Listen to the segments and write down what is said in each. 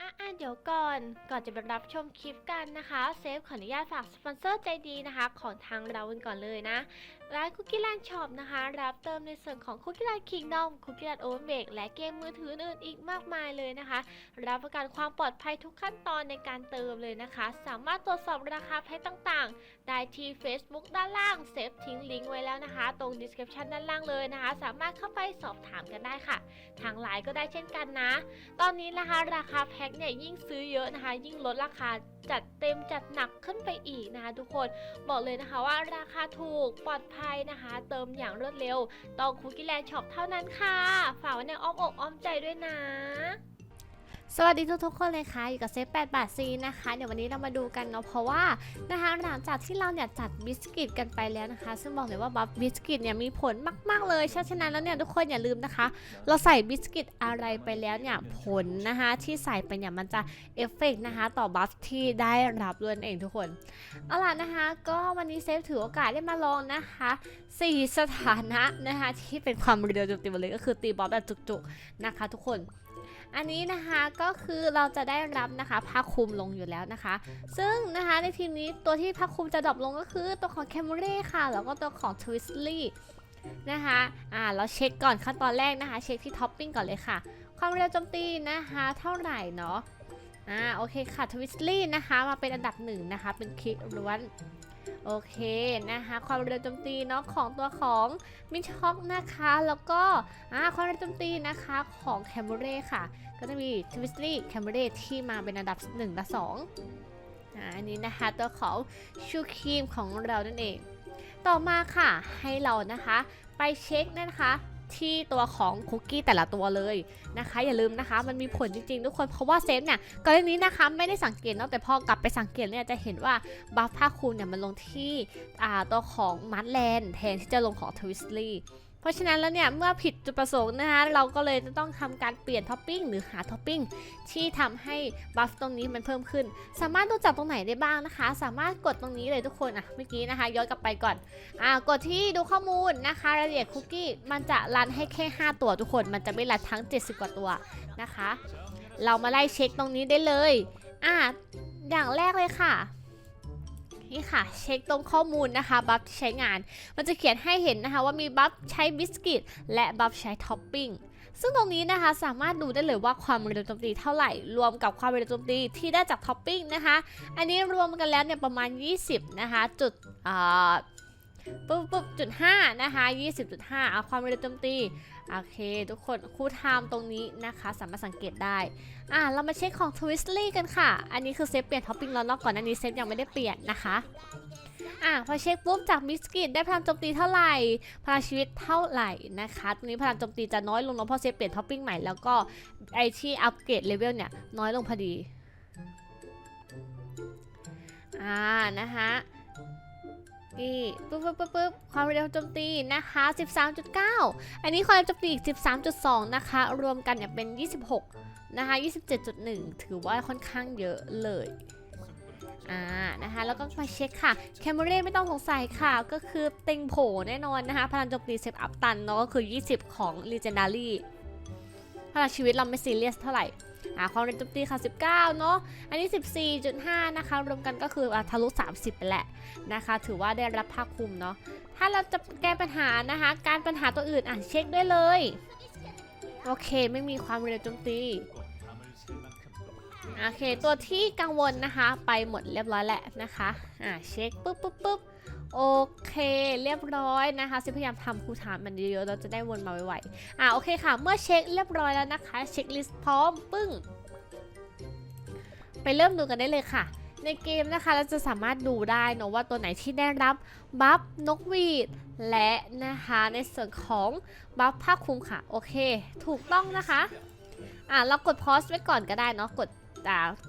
อะเดี๋ยวก่อนก่อนจะไปรับชมคลิปกันนะคะ เซฟขออนุญาตฝากสปอนเซอร์ใจดีนะคะ ของทางเรากันก่อนเลยนะร้านคุกกี้แลนด์ช็อปนะคะ รับเติมในส่วนของคุกกี้แลนด์คิงดอมคุกกี้แลนด์โอเวอร์เบกและเกมมือถืออื่นอีกมากมายเลยนะคะ รับประกันความปลอดภัยทุกขั้นตอนในการเติมเลยนะคะ สามารถตรวจสอบราคาแพ็คต่างๆ ได้ที่ Facebook ด้านล่างเซฟทิ้งลิงก์ไว้แล้วนะคะ ตรง description ด้านล่างเลยนะคะ สามารถเข้าไปสอบถามกันได้ค่ะ ทางไลน์ก็ได้เช่นกันนะ ตอนนี้นะคะราคาแพ็คเนี่ยยิ่งซื้อเยอะนะคะ ยิ่งลดราคาจัดเต็มจัดหนักขึ้นไปอีกนะคะทุกคนบอกเลยนะคะว่าราคาถูกปลอดภัยนะคะ เติมอย่างรวดเร็ว ต้องคุกกี้แลนด์ช็อปเท่านั้นค่ะ ฝากไว้ในอ้อมอกอ้อมใจด้วยนะ สวัสดีทุกๆคนเลยค่ะอยู่กับเซฟ8บาทซีนะคะ เดี๋ยววันนี้เรามาดูกันเนาะเพราะว่านะคะหลังจากที่เราเนี่ยจัดบิสกิตกันไปแล้วนะคะ ซึ่งบอกเลยว่าบัฟบิสกิตเนี่ยมีผลมาก ๆเลยฉะนั้นแล้วเนี่ยทุกคนอย่าลืมนะคะ เราใส่บิสกิตอะไรไปแล้วเนี่ยผลนะคะที่ใส่ไปเนี่ยมันจะเอฟเฟกต์นะคะต่อบัฟที่ได้รับด้วยเองทุกคนเอาล่ะนะคะ ก็วันนี้เซฟถือโอกาสได้มาลองนะคะสี่สถานะนะคะที่เป็นความเร็วจุดติเลยก็คือตีบอลแบบจุกๆนะคะ ทุกคน อันนี้นะคะก็คือเราจะได้รับนะคะผ้าคลุมลงอยู่แล้วนะคะ ซึ่งนะคะในทีมนี้ตัวที่ผ้าคลุมจะดรอปลงก็คือตัวของแคมเร่ค่ะ แล้วก็ตัวของทวิสลี่นะคะ อ่า เราเช็คก่อนขั้นตอนแรกนะคะ เช็คที่ท็อปปิ้งก่อนเลยค่ะ ความเร็วโจมตีนะคะ เท่าไหร่เนาะ อ่า โอเคค่ะ ทวิสลี่นะคะ มาเป็นอันดับหนึ่งนะคะ เป็นคลิกล้วน โอเคนะคะ ความเร็วโจมตีเนาะของตัวของมิช็อกนะคะ แล้วก็ความเร็วโจมตีนะคะของแคมเบเร่ค่ะ ก็จะมีทวิสลี่แคมเบเร่ที่มาเป็นอันดับ1และ2อ่าอันนี้นะคะตัวของชูครีมของเรานั่นเอง ต่อมาค่ะให้เรานะคะ ไปเช็คนะคะ ที่ตัวของคุกกี้แต่ละตัวเลยนะคะ อย่าลืมนะคะ มันมีผลจริงๆ ทุกคนเพราะว่าเซฟเนี่ยก่อนหน้านี้นะคะไม่ได้สังเกตเนอะแต่พอกลับไปสังเกตเนี่ยจะเห็นว่าบัฟผ้าคลุมเนี่ยมันลงที่ตัวของมัดแลนแทนที่จะลงของทวิสลี่ เพราะฉะนั้นแล้วเนี่ยเมื่อผิดจุดประสงค์นะคะเราก็เลยจะต้องทำการเปลี่ยนท็อปปิ้งหรือหาท็อปปิ้งที่ทำให้บัฟตรงนี้มันเพิ่มขึ้น สามารถดูจากตรงไหนได้บ้างนะคะ สามารถกดตรงนี้เลยทุกคนอะเมื่อกี้นะคะย้อนกลับไปก่อนอ่ากดที่ดูข้อมูลนะคะรายละเอียดคุกกี้มันจะรันให้แค่ 5 ตัวทุกคน มันจะไม่รันทั้ง 70 กว่าตัวนะคะ เรามาไล่เช็คตรงนี้ได้เลยอะอย่างแรกเลยค่ะ นี่ค่ะ เช็คตรงข้อมูลนะคะบัฟที่ใช้งาน มันจะเขียนให้เห็นนะคะว่ามีบัฟใช้บิสกิตและบัฟใช้ท็อปปิ้งซึ่งตรงนี้นะคะสามารถดูได้เลยว่าความเร็วโจมตีเท่าไหร่ รวมกับความเร็วโจมตีที่ได้จากท็อปปิ้งนะคะ อันนี้รวมกันแล้วเนี่ยประมาณ 20 นะคะ จุดปุ๊บปุ๊บจุดห้านะคะ20.5เอาความเร็วโจมตี โอเค ทุกคนคู่ไทม์ตรงนี้นะคะ สามารถสังเกตได้ อะเรามาเช็คของ Twistly กันค่ะ อันนี้คือเซฟเปลี่ยนท็อปปิ้งแล้วนอกก่อนอันนี้เซฟยังไม่ได้เปลี่ยนนะคะอะพอเช็คปุ๊บจากบิสกิตได้พลังโจมตีเท่าไหร่พลังชีวิตเท่าไหร่นะคะตรงนี้พลังโจมตีจะน้อยลงเนอะเพราะเซฟเปลี่ยนท็อปปิ้งใหม่แล้วก็ไอที่อัปเกรดเลเวลเนี่ยน้อยลงพอดีอ่านะคะ นี่ปุ๊บปุ๊บปุ๊บปุ๊บความเร็วโจมตีนะคะ 13.9 อันนี้ความเร็วโจมตีอีก 13.2 นะคะ รวมกันเนี่ยเป็น 26 นะคะ 27.1 ถือว่าค่อนข้างเยอะเลย อ่า นะคะ แล้วก็มาเช็คค่ะ แคมเบรไม่ต้องสงสัยค่ะ ก็คือเต็งโผแน่นอนนะคะ พลังโจมตีเซฟอัพตันเนาะก็คือ 20 ของ Legendary พลังชีวิตเราไม่ซีเรียสเท่าไหร่ อ่าความเร็วโจมตีค่ะ 19 เนาะอันนี้ 14.5 นะคะ รวมกันก็คืออะทะลุ 30 ไปแหละนะคะ ถือว่าได้รับภาคคุมเนาะถ้าเราจะแก้ปัญหานะคะ การปัญหาตัวอื่นอะเช็คได้เลย โอเคไม่มีความเร็วโจมตีโอเค ตัวที่กังวลนะคะ ไปหมดเรียบร้อยแหละนะคะ อ่าเช็คปุ๊บปุ๊บปุ๊บ โอเค เรียบร้อยนะคะซิพยายามทำคูถามมันเยอะๆเราจะได้วนมาไวๆอ่าโอเคค่ะ เมื่อเช็คเรียบร้อยแล้วนะคะ เช็คลิสต์พร้อมปึ้ง ไปเริ่มดูกันได้เลยค่ะ ในเกมนะคะเราจะสามารถดูได้เนอะว่าตัวไหนที่ได้รับบัฟนกหวีดและนะคะในส่วนของบัฟผ้าคลุมค่ะ โอเค ถูกต้องนะคะอ่าเรากดพอสไว้ก่อนก็ได้เนาะกด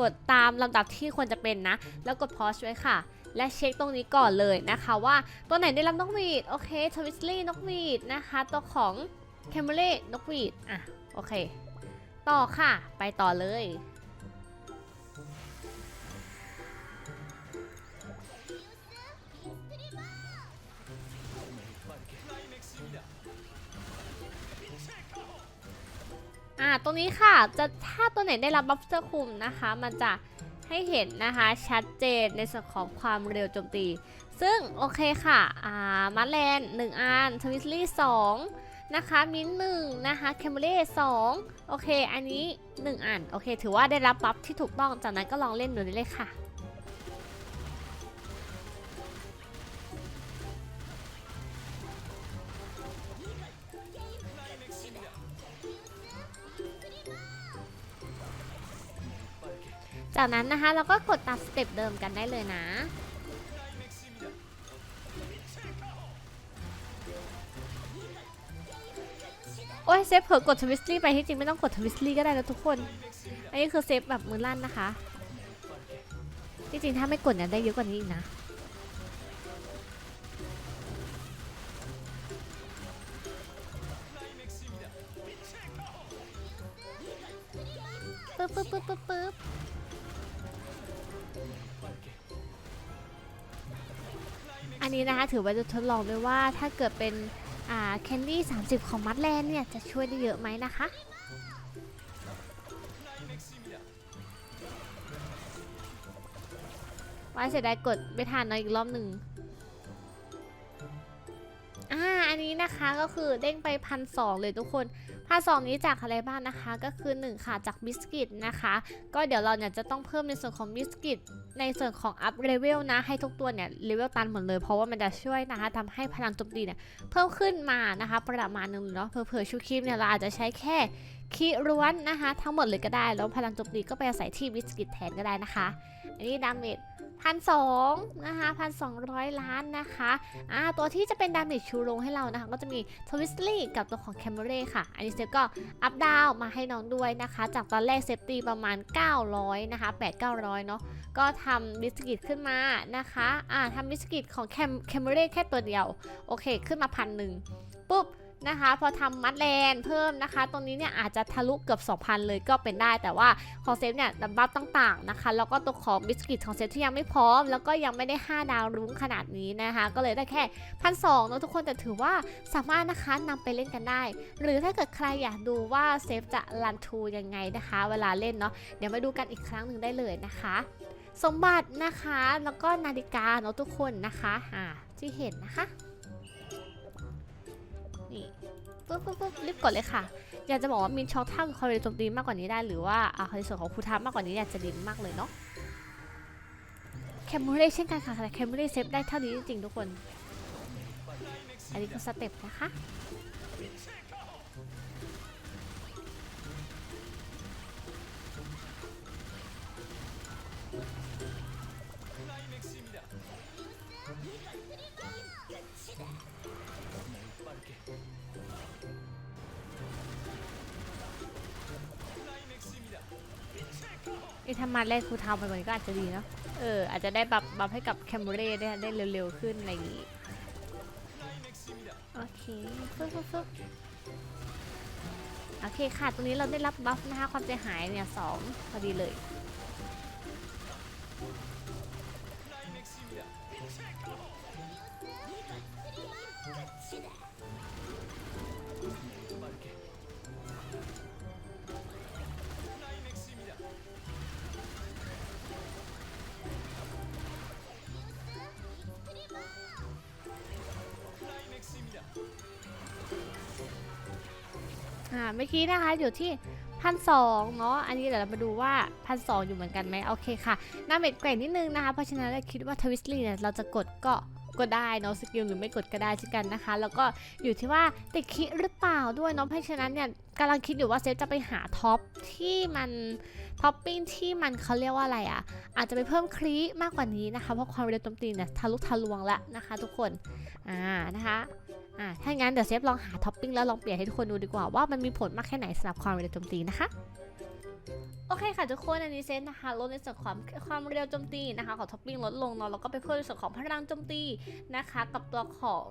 กดตามลำดับที่ควรจะเป็นนะ แล้วกดพอสไว้ค่ะ และเช็คตรงนี้ก่อนเลยนะคะว่าตัวไหนได้รับนกหวีด โอเคทวิสลี่นกหวีดนะคะ ตัวของแคมเบเล่นกหวีด อะ โอเค ต่อค่ะ ไปต่อเลย อ่าตรงนี้ค่ะจะถ้าตัวไหนได้รับบัฟเฟอร์คุมนะคะ มันจะให้เห็นนะคะชัดเจนในส่วนของความเร็วโจมตี ซึ่งโอเคค่ะอ่ามัดแลนหนึ่งอันทวิสลี่สองนะคะมิ้นหนึ่งนะคะเคมเบร่สองโอเค อันนี้หนึ่งอัน โอเค ถือว่าได้รับบัฟที่ถูกต้อง จากนั้นก็ลองเล่นดูได้เลยค่ะ จากนั้นนะคะเราก็กดตามสเต็ปเดิมกันได้เลยนะ โอ้ยเซฟเผลอกดทวิสลี่ไปที่จริงไม่ต้องกดทวิสลี่ก็ได้นะทุกคน อันนี้คือเซฟแบบมือลั่นนะคะ ที่จริงถ้าไม่กดเนี่ยได้เยอะกว่านี้อีกนะปึ๊บปึ๊บปึ๊บปึ๊บ นี้นะคะ ถือว่าจะทดลองด้วยว่าถ้าเกิดเป็นอ่าแคนดี้ 30 ของมัดแลนเนี่ย จะช่วยได้เยอะไหมนะคะว่าเสียดายกดไม่ทันเนาะอีกรอบหนึ่งอ่า อันนี้นะคะก็คือเด้งไปพันสองเลยทุกคนาสองนี้จากอะไรบ้างนะคะ ก็คือ1ค่ะจากบิสกิตนะคะ ก็เดี๋ยวเราเนี่ยจะต้องเพิ่มในส่วนของบิสกิตในส่วนของอัพเลเวลนะ ให้ทุกตัวเนี่ยเลเวลตันหมดเลย เพราะว่ามันจะช่วยนะคะทำให้พลังโจมตีเนี่ยเพิ่มขึ้นมานะคะ ประมาณหนึงเนาะเผื่อชูคลิปเนี่ยเราอาจจะใช้แค่คีร้วนนะคะ ทั้งหมดเลยก็ได้ แล้วพลังโจมตีก็ไปอาศัยที่บิสกิตแทนก็ได้นะคะ อันนี้ดาเมจ พันสองนะคะพันสองร้อยล้านนะคะอ่าตัวที่จะเป็นดาเมจชูโรงให้เรานะคะ ก็จะมีทวิสลี่กับตัวของแคมเบเรค่ะ อันนี้เซฟก็อัพดาวมาให้น้องด้วยนะคะ จากตอนแรกเซฟตีประมาณ 900 นะคะ 8 900 เนาะก็ทำบิสกิตขึ้นมานะคะอ่าทำบิสกิตของแคมแคมเบเร่แค่ตัวเดียว โอเค ขึ้นมาพันหนึ่งปุ๊บ นะคะ พอทำมัดแลนเพิ่มนะคะ ตรงนี้เนี่ยอาจจะทะลุเกือบ 2,000 เลยก็เป็นได้แต่ว่าของเซฟเนี่ยดับบัฟต่างๆนะคะ แล้วก็ตัวของบิสกิตของเซฟที่ยังไม่พร้อม แล้วก็ยังไม่ได้ 5 ดาวรุ้งขนาดนี้นะคะ ก็เลยได้แค่พันสองเนาะทุกคนแต่ถือว่าสามารถนะคะนำไปเล่นกันได้ หรือถ้าเกิดใครอยากดูว่าเซฟจะรันทูยังไงนะคะ เวลาเล่นเนาะเดี๋ยวมาดูกันอีกครั้งหนึ่งได้เลยนะคะสมบัตินะคะแล้วก็นาฬิกาเนาะทุกคนนะคะอ่าที่เห็นนะคะ ปุ๊บปุ๊บปุ๊บรีบกดเลยค่ะ อยากจะบอกว่ามินช็อคถ้าคอร์เรโจมตีมากกว่านี้ได้หรือว่าอ่าในส่วนของคูทามากกว่านี้อยากจะดีมากเลยเนาะแคมเบเร่เช่นกันค่ะแต่แคมเบเร่เซฟได้เท่านี้จริงๆทุกคน อันนี้คือสเต็ปนะคะ นี่ถ้ามาแรกครูทำไปกว่านี้ก็อาจจะดีเนาะ เออ อาจจะได้บัฟบัฟให้กับแคมเบร่ได้ได้เร็วๆขึ้นอะไรอย่างงี้ โอเคฟึบฟึบฟึบโอเคค่ะ ตรงนี้เราได้รับบัฟนะคะ ความเสียหายเนี่ยสองพอดีเลย เมื่อกี้นะคะอยู่ที่พันสองเนาะ อันนี้เดี๋ยวเรามาดูว่าพันสองอยู่เหมือนกันไหมโอเคค่ะหน้าเม็ดแกว่งนิดนึงนะคะ เพราะฉะนั้นเราคิดว่าทวิสลี่เนี่ยเราจะกดก็ก็ได้เนาะสกิลหรือไม่กดก็ได้เช่นกันนะคะ แล้วก็อยู่ที่ว่าติดคิหรือเปล่าด้วยเนาะเพราะฉะนั้นเนี่ยกำลังคิดอยู่ว่าเซฟจะไปหาท็อปที่มันท็อปปิ้งที่มันเขาเรียกว่าอะไรอะ่ะ อาจจะไปเพิ่มคลีมากกว่านี้นะคะ เพราะความเร็วโจมตีเนี่ยทะลุทะลวงแล้วนะคะ ทุกคนอ่านะคะาถ้างั้นเดี๋ยวเซฟลองหาท็อปปิ้งแล้วลองเปลี่ยนให้ทุกคนดูดีกว่าว่ามันมีผลมากแค่ไหนสำหรับความเร็วโจมตีนะคะโอเคค่ะทุกคนอันนี้เซนนะคะลดในส่วนของความเร็วโจมตีนะคะของท็อปปิ้งลดลงเนาะแล้วก็ไปเพิ่มในส่วนของพลังโจมตีนะคะ กับตัวของ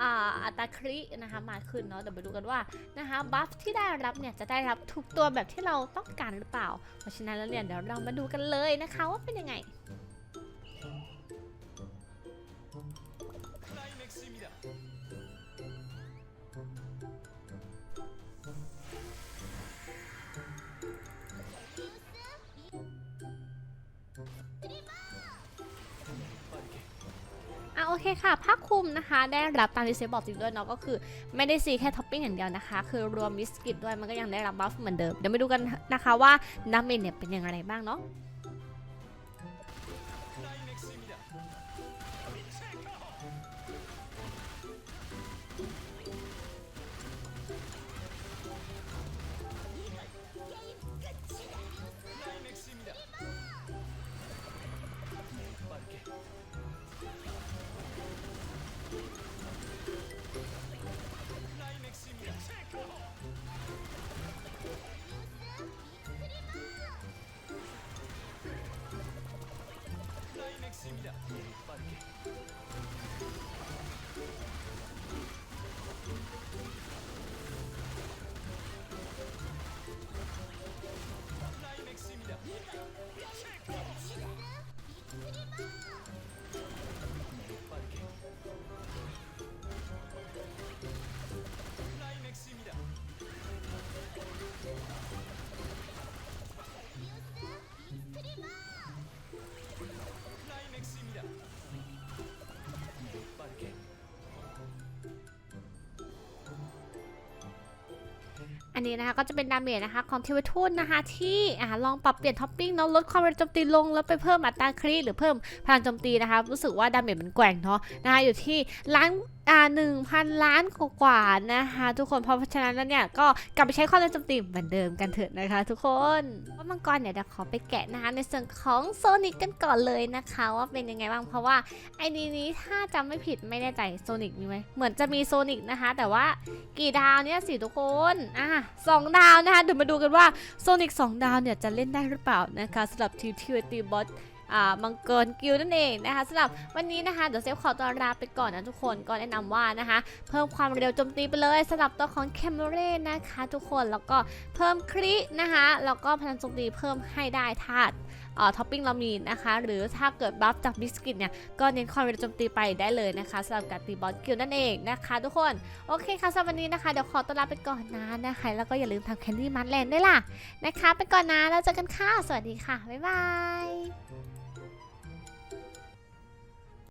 อ่าอัตราครินะคะมาขึ้นเนาะเดี๋ยวไปดูกันว่านะคะบัฟที่ได้รับเนี่ยจะได้รับทุกตัวแบบที่เราต้องการหรือเปล่า เพราะฉะนั้นแล้วเนี่ยเดี๋ยวเรามาดูกันเลยนะคะว่าเป็นยังไง เคค่ะผ้าคลุมนะคะ ได้รับตามที่เซฟบอกจริงด้วยเนาะก็คือ ไม่ได้ซีแค่ท็อปปิ้งอย่างเดียวนะคะ คือรวมบิสกิตด้วยมันก็ยังได้รับบัฟเหมือนเดิมเดี๋ยวไปดูกันนะคะว่าดาเมจเนี่ยเป็นอย่างไรบ้างเนาะ Парки. อันนี้นะคะก็จะเป็นดาเมจนะคะของเทวทูตนะคะที่อ่าลองปรับเปลี่ยนท็อปปิ้งเนาะลดความเร็วโจมตีลงแล้วไปเพิ่มอัตราครีหรือเพิ่มพลังโจมตีนะคะรู้สึกว่าดาเมจมันแกว่งเนาะนะคะอยู่ที่ล้านอ่าหนึ่งพันล้านกว่าๆนะคะทุกคนเพราะฉะนั้นแล้วเนี่ยก็กลับไปใช้ความเร็วโจมตีเหมือนเดิมกันเถอะนะคะ ทุกคนว่ามังกรเนี่ยเดี๋ยวขอไปแกะนะคะในส่วนของโซนิกกันก่อนเลยนะคะ ว่าเป็นยังไงบ้างเพราะว่าไอดีนี้ถ้าจำไม่ผิดไม่แน่ใจโซนิกมีไหมเหมือนจะมีโซนิกนะคะ แต่ว่ากี่ดาวเนี่ยสิทุกคนอะสองดาวนะคะเดี๋ยวมาดูกันว่าโซนิก2ดาวเนี่ยจะเล่นได้หรือเปล่านะคะสำหรับทีมทีวตีบอส มังกรกิลนั่นเองนะคะสำหรับวันนี้นะคะเดี๋ยวเซฟขอตัวลาไปก่อนนะทุกคนก็แนะนำว่านะคะ เพิ่มความเร็วโจมตีไปเลยสำหรับตัวของแคมเมเรนะคะทุกคนแล้วก็เพิ่มครินะคะแล้วก็พลังโจมตีเพิ่มให้ได้ธาตุเอ่อท็อปปิ้งเรามีนะคะ หรือถ้าเกิดบัฟจากบิสกิตเนี่ยก็เน้นความเร็วโจมตีไปได้เลยนะคะสำหรับการตีบอสกิลนั่นเองนะคะ ทุกคนโอเคค่ะสำหรับวันนี้นะคะเดี๋ยวขอตัวลาไปก่อนนะนะคะแล้วก็อย่าลืมทำแคนดี้มัดแลนด์ด้วยล่ะนะคะ ไปก่อนนะแล้วเจอกันค่ะสวัสดีค่ะบ๊ายบาย